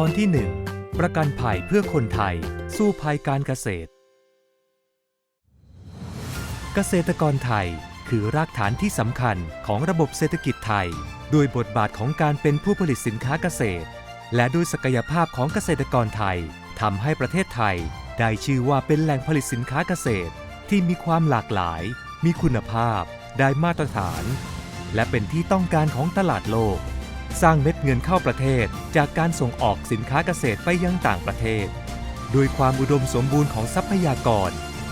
ตอนที่ 1 ประกันภัยเพื่อคนไทย สู้ภัยการเกษตร เกษตรกรไทยคือรากฐานที่สำคัญของระบบเศรษฐกิจไทย โดยบทบาทของการเป็นผู้ผลิตสินค้าเกษตร และด้วยศักยภาพของเกษตรกรไทยทำให้ประเทศไทย ได้ชื่อว่าเป็นแหล่งผลิตสินค้าเกษตร ที่มีความหลากหลาย มีคุณภาพ ได้มาตรฐาน และเป็นที่ต้องการของตลาดโลก สร้างเม็ดเงินเข้าประเทศ จากการส่งออกสินค้าเกษตรไปยังต่างประเทศ โดยความอุดมสมบูรณ์ของทรัพยากร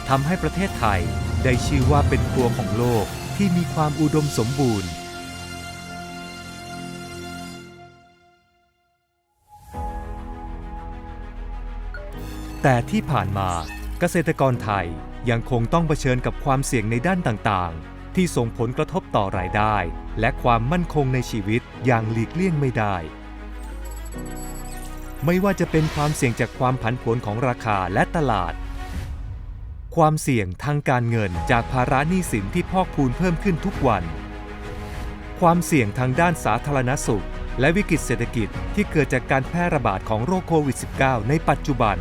ทำให้ประเทศไทยได้ชื่อว่าเป็นครัวของโลกที่มีความอุดมสมบูรณ์ แต่ที่ผ่านมาเกษตรกรไทยยังคงต้องเผชิญกับความเสี่ยงในด้านต่างๆ ที่ส่งผลกระทบต่อรายได้ และความมั่นคงในชีวิตอย่างหลีกเลี่ยงไม่ได้ ไม่ว่าจะเป็นความเสี่ยงจากความผันผวนของราคาและตลาด ความเสี่ยงทางการเงินจากภาระหนี้สินที่พอกพูนเพิ่มขึ้นทุกวัน ความเสี่ยงทางด้านสาธารณสุข และวิกฤตเศรษฐกิจที่เกิดจากการแพร่ระบาดของโรคโควิด -19 ในปัจจุบัน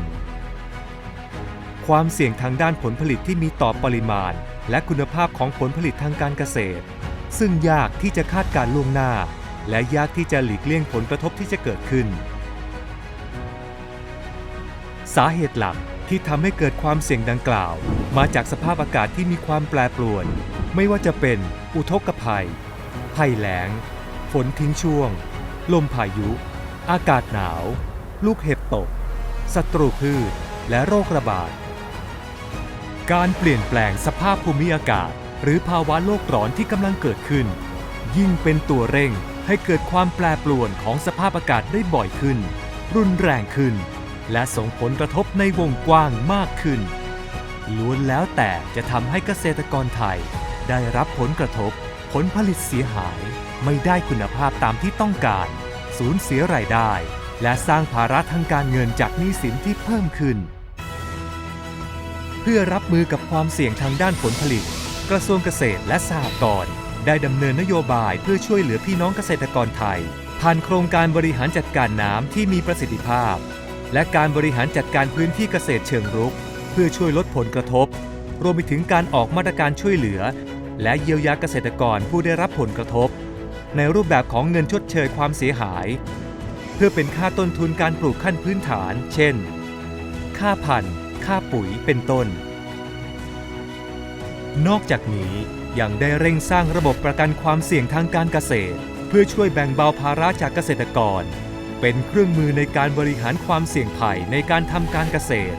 ความเสี่ยงทางด้านผลผลิตที่มีต่อปริมาณ และคุณภาพของผลผลิตทางการเกษตร ซึ่งยากที่จะคาดการล่วงหน้า และยากที่จะหลีกเลี่ยงผลกระทบที่จะเกิดขึ้น สาเหตุหลักที่ทำให้เกิดความเสี่ยงดังกล่าว มาจากสภาพอากาศที่มีความแปรปรวน ไม่ว่าจะเป็นอุทกภัย ภัยแล้ง ฝนทิ้งช่วง ลมพายุ อากาศหนาว ลูกเห็บตก ศัตรูพืช และโรคระบาด การเปลี่ยนแปลงสภาพภูมิอากาศ หรือภาวะโลกร้อนที่กำลังเกิดขึ้น ยิ่งเป็นตัวเร่งให้เกิดความแปรปรวนของสภาพอากาศได้บ่อยขึ้น รุนแรงขึ้น และส่งผลกระทบในวงกว้างมากขึ้น ล้วนแล้วแต่จะทำให้เกษตรกรไทย ได้รับผลกระทบ ผลผลิตเสียหาย ไม่ได้คุณภาพตามที่ต้องการ สูญเสียรายได้ และสร้างภาระทางการเงินจากหนี้สินที่เพิ่มขึ้น เพื่อรับมือกับความเสี่ยงทางด้านผลผลิต กระทรวงเกษตรและสหกรณ์ได้ดำเนินนโยบายเพื่อช่วยเหลือพี่น้องเกษตรกรไทย ผ่านโครงการบริหารจัดการน้ำที่มีประสิทธิภาพ และการบริหารจัดการพื้นที่เกษตรเชิงรุก เพื่อช่วยลดผลกระทบ รวมไปถึงการออกมาตรการช่วยเหลือ และเยียวยาเกษตรกรผู้ได้รับผลกระทบ ในรูปแบบของเงินชดเชยความเสียหาย เพื่อเป็นค่าต้นทุนการปลูกขั้นพื้นฐาน เช่น ค่าพันธุ์ ค่าปุ๋ยเป็นต้น นอกจากนี้ยังได้เร่งสร้างระบบประกันความเสี่ยงทางการเกษตร เพื่อช่วยแบ่งเบาภาระจากเกษตรกร เป็นเครื่องมือในการบริหารความเสี่ยงภัยในการทำการเกษตร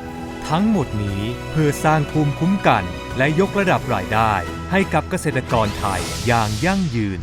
ทั้งหมดนี้เพื่อสร้างภูมิคุ้มกัน และยกระดับรายได้ ให้กับเกษตรกรไทยอย่างยั่งยืน